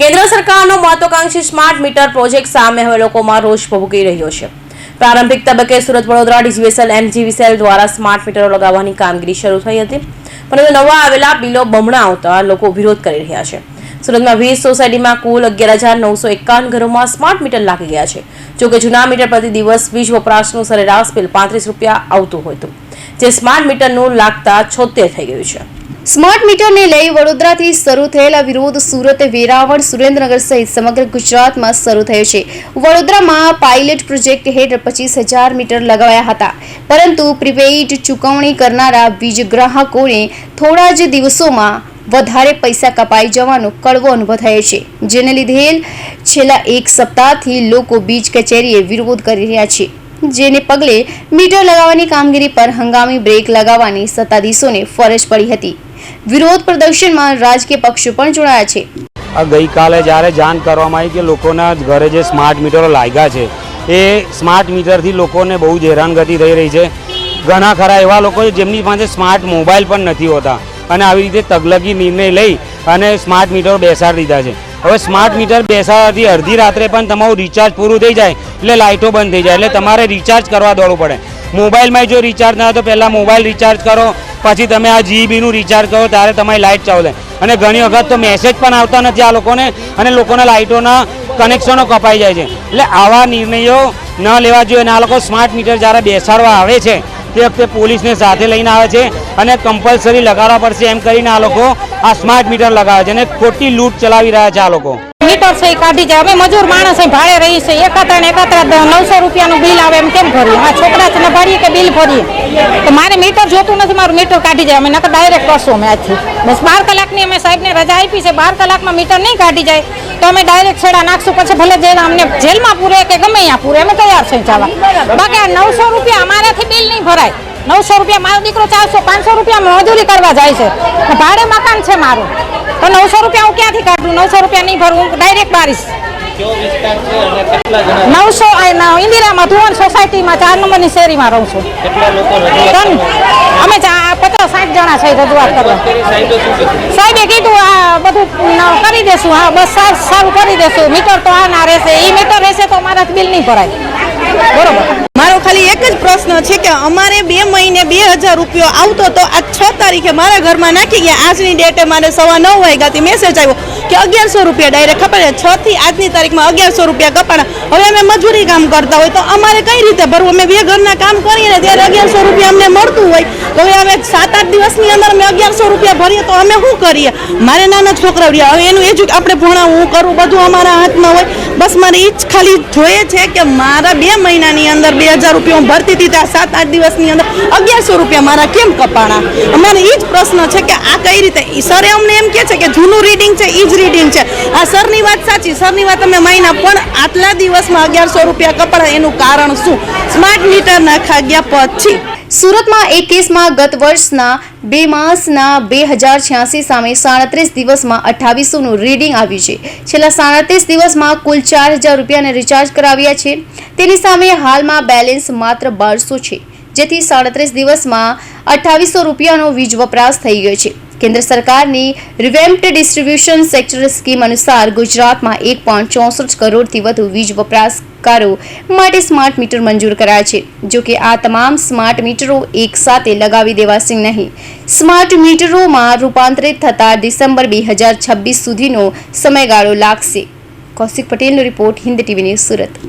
કેન્દ્ર સરકારનો મહત્વાકાંક્ષી સ્માર્ટ મીટર પ્રોજેક્ટ સામે હવે લોકોમાં રોષ ભભૂકી રહ્યો છે. પ્રારંભિક તબક્કે સુરત વડોદરા ડીજીવીએસએલ એમજીવીસેલ દ્વારા સ્માર્ટ મીટરો લગાવવાની કામગીરી શરૂ થઈ હતી. પરંતુ નવા આવેલા બિલો બમણા આવતા લોકો વિરોધ કરી રહ્યા છે. સુરતમાં વીસ સોસાયટીમાં કુલ અગિયાર હજાર નવસો એકાવન ઘરોમાં સ્માર્ટ મીટર લાગી ગયા છે. જોકે જૂના મીટર પ્રતિ દિવસ વીજ વપરાશનું સરેરાશ બિલ પાંત્રીસ રૂપિયા આવતું હતું જે સ્માર્ટ મીટરનું લાગતા છોતેર થઈ ગયું છે. સ્માર્ટ મીટરને લઈ વડોદરાથી શરૂ થયેલા વિરોધ સુરત વેરાવળ, સુરેન્દ્રનગર સહિત સમગ્ર ગુજરાતમાં શરૂ થયો છે. વડોદરામાં પાયલટ પ્રોજેક્ટ હેઠળ પચીસ હજાર મીટર લગાવ્યા હતા. પરંતુ પ્રીપેઇડ ચૂકવણી કરનારા વીજ ગ્રાહકોને થોડા જ દિવસોમાં વધારે પૈસા કપાઈ જવાનો કડવો અનુભવ થયો છે. જેને લીધે છેલ્લા એક સપ્તાહથી લોકો વીજ કચેરીએ વિરોધ કરી રહ્યા છે. જેને પગલે મીટર લગાવવાની કામગીરી પર હંગામી બ્રેક લગાવવાની સત્તાધીશોને ફરજ પડી હતી. વિરોધ પ્રદર્શનમાં રાજકીય પક્ષો પણ જોડાયા છે. આ ગઈકાલે જ્યારે જાણ કરવામાં આવી કે લોકોના ઘરે જે સ્માર્ટ મીટરો લાગ્યા છે, એ સ્માર્ટ મીટરથી લોકોને બહુ જ હેરાનગતિ થઈ રહી છે. ઘણા ખરા એવા લોકો જેમની પાસે સ્માર્ટ મોબાઈલ પણ નથી હોતા અને આવી રીતે તગલગી નિર્ણય લઈ અને સ્માર્ટ મીટરો બેસાડી દીધા છે. હવે સ્માર્ટ મીટર બેસાડવાથી અડધી રાત્રે પણ તમારું રિચાર્જ પૂરું થઈ જાય એટલે લાઇટો બંધ થઈ જાય એટલે તમારે રિચાર્જ કરવા દોડવું પડે. મોબાઈલમાં જો રિચાર્જ ના હોય તો પહેલાં મોબાઈલ રિચાર્જ કરો, પછી તમે આ જીબીનું રિચાર્જ કરો, ત્યારે તમારી લાઇટ ચાલુ અને ઘણી વખત તો મેસેજ પણ આવતા નથી આ લોકોને, અને લોકોના લાઇટોના કનેક્શનો કપાઈ જાય છે. એટલે આવા નિર્ણયો ન લેવા જોઈએ. અને આ લોકો સ્માર્ટ મીટર જ્યારે બેસાડવા આવે છે, તે વખતે પોલીસને સાથે લઈને આવે છે અને કમ્પલસરી લગાડવા પડશે એમ કરીને આ લોકો આ સ્માર્ટ મીટર લગાવે છે અને ખોટી લૂંટ ચલાવી રહ્યા છે આ લોકો. મીટર છે, એ કાઢી જાય. અમે મજૂર માણસ ભાડે રહી છે એકાત્રા ને નવસો રૂપિયાનું બિલ આવે એમ કેમ ભરીએ? આ છોકરા છે ને ભરીએ કે બિલ ભરીએ? તો મારે મીટર જોતું નથી, મારું મીટર કાઢી જાય. અમે નકર ડાયરેક્ટ કરશું અમે આજથી બસ બાર કલાકની અમે સાહેબને રજા આપી છે. બાર કલાકમાં મીટર નહીં કાઢી જાય. તો અમે ડાયરેક્ટ છેડા નાખશું. પછી ભલે જેલ અમને જેલમાં પૂરે કે ગમે ત્યાં પૂરે. અમે તૈયાર છે જવા બાકી આ નવસો રૂપિયા અમારાથી બિલ નહીં ભરાય. નવસો રૂપિયા મારો દીકરો ચારસો, પાંચસો રૂપિયા મજૂરી કરવા જાય છે. ભાડે મકાન છે મારું. તો નવસો રૂપિયા હું ક્યાંથી કાઢું? નવસો રૂપિયા નહીં ભરું હું ડાયરેક્ટ બારીશ. નવસો ઇન્દિરામાં ધુવન સોસાયટીમાં ચાર નંબરની શેરીમાં રહું છું. અમે ચા- પચાસ સાઠ જણા છે રજૂઆત કરવા. સાહેબે કીધું? આ બધું કરી દેશું હા બસ સારું સારું કરી દેશું. મીટર તો આ ના રહેશે એ મીટર રહેશે તો મારાથી બિલ નહીં ભરાય. બરોબર? મારો ખાલી એક જ પ્રશ્ન છે કે અમારે બે મહિને બે હજાર રૂપિયો આવતો તો આ છ તારીખે મારા ઘરમાં નાખી ગયા. આજની ડેટે મારે સવા નવ વાગ્યાથી મેસેજ આવ્યો. કે અગિયારસો રૂપિયા ડાયરેક્ટ ખબર છે? છ થી આજની તારીખમાં અગિયારસો રૂપિયા કપાણા. હવે અમે મજૂરી કામ કરતા હોય તો અમારે કઈ રીતે ભરવું? અમે બે ઘરના કામ કરીએ ને ત્યારે અગિયારસો રૂપિયા અમને મળતું હોય. તો હવે અમે સાત આઠ દિવસની અંદર અમે અગિયારસો રૂપિયા ભરીએ તો અમે શું કરીએ? મારે નાના છોકરા રહ્યા. હવે એનું એજ્યુ આપણે ભણાવવું કરવું કરું, બધું અમારા હાથમાં હોય. બસ મારે એ જ ખાલી જોઈએ છે કે મારા બે મહિનાની અંદર બે હજાર રૂપિયા હું ભરતી હતી ત્યાં સાત આઠ દિવસની અંદર અગિયારસો રૂપિયા મારા કેમ કપાણા? અમારે એ જ પ્રશ્ન છે કે આ કઈ રીતે સરે અમને એમ કે છે કે જૂનું રીડિંગ છે એ જ રીડિંગ છે. આ સરની વાત સાચી. સરની વાત અમે માયના પણ આટલા દિવસમાં અગિયારસો રૂપિયા કપડા એનું કારણ શું? સ્માર્ટ મીટર નાખા ગયા પછી. સુરતમાં એક કેસમાં ગત વર્ષના બે માસના બે હજાર છ્યાસી સામે સાડત્રીસ દિવસમાં અઠ્ઠાવીસોનું રીડિંગ આવ્યું છે. છેલ્લા સાડત્રીસ દિવસમાં કુલ ચાર હજાર રૂપિયાને રિચાર્જ કરાવ્યા છે. તેની સામે હાલમાં બેલેન્સ માત્ર બારસો છે, જેથી સાડત્રીસ દિવસમાં અઠ્ઠાવીસો રૂપિયાનો વીજ વપરાશ થઈ ગયો છે. કેન્દ્ર સરકારની રિવેમ્પ્ડ ડિસ્ટ્રીબ્યુશન સેક્ટર સ્કીમ અનુસાર ગુજરાતમાં એક પોઈન્ટ ચોસઠ કરોડથી વધુ વીજ વપરાશકારો માટે સ્માર્ટ મીટર મંજૂર કરાયા છે. જો કે આ તમામ સ્માર્ટ મીટરો એક સાથે લગાવી દેવાશે નહીં. સ્માર્ટ મીટરોમાં રૂપાંતરિત થતા ડિસેમ્બર બે હજાર છવ્વીસ સુધીનો સમયગાળો લાગશે. કૌશિક પટેલનો report Hind TV news Surat.